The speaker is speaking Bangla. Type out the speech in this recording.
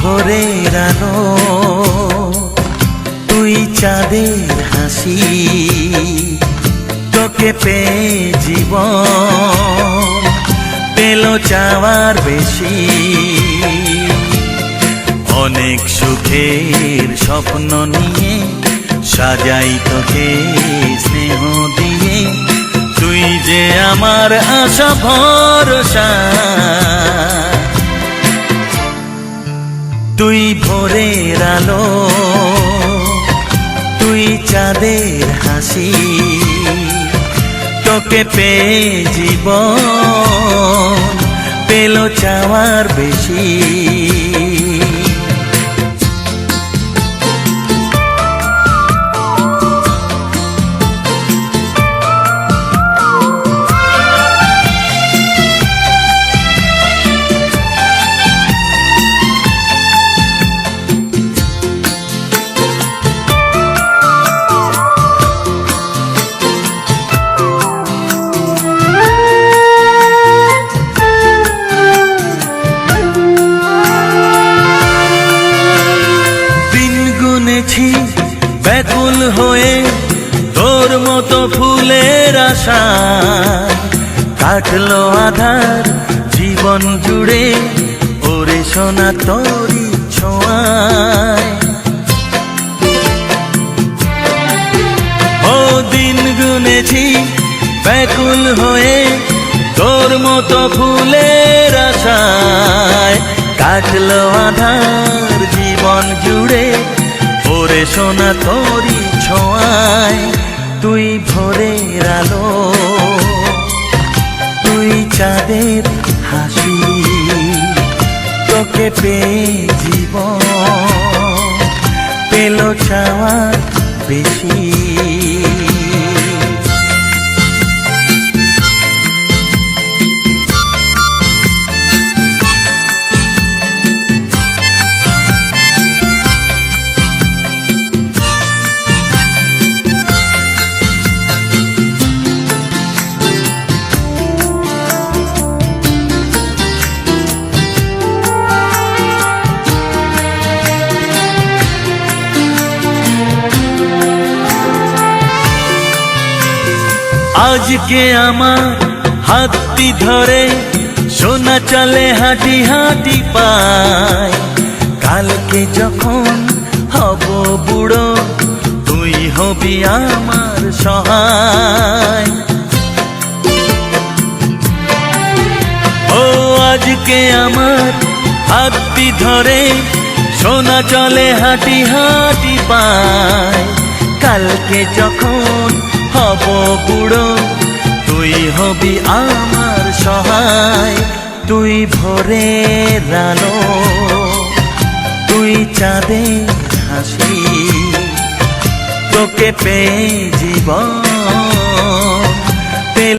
ভোরের আলো, তুই চাঁদের হাসি, তোকে পেয়ে জীবন পেল চাওয়ার বেশি। অনেক সুখের স্বপ্ন নিয়ে সাজাই তোকে স্নেহ দিয়ে। তুই যে আমার আশা, ভরসা তুই ভোরের আলো তুই চাঁদের হাসি তোকে পেয়ে জীবন পেল চাওয়ার বেশি। ব্যাকুল হয়ে তোর মতো ফুলের আশা। কাটলো আধার, জীবন জুড়ে ওরে সোনা তোরি ছোঁয়ায়। ও দিন গুনেছি ব্যাকুল হয়ে তোর মতো ফুলের আশায়। কাটলো আধার ওরে সোনা ছোঁয়ায়, তুই ভোরের আলো। তুই চাঁদের হাসি, তোকে পেয়ে জীবন। পেল চাওয়া বেশি। আজকে আমার হাতটি ধরে সোনা চলে হাঁটি হাঁটি পায়। কালকে যখন হব বুড়ো, তুই হবি আমার সহায়। ও আজকে আমার হাতটি ধরে সোনা চলে হাঁটি হাঁটি পায়। কালকে যখন হব বুড়ো তুই হবি আমার সহায়, তুই ভরে রালো। তুই চাঁদে হাসি, তোকে পেয়ে জীবন।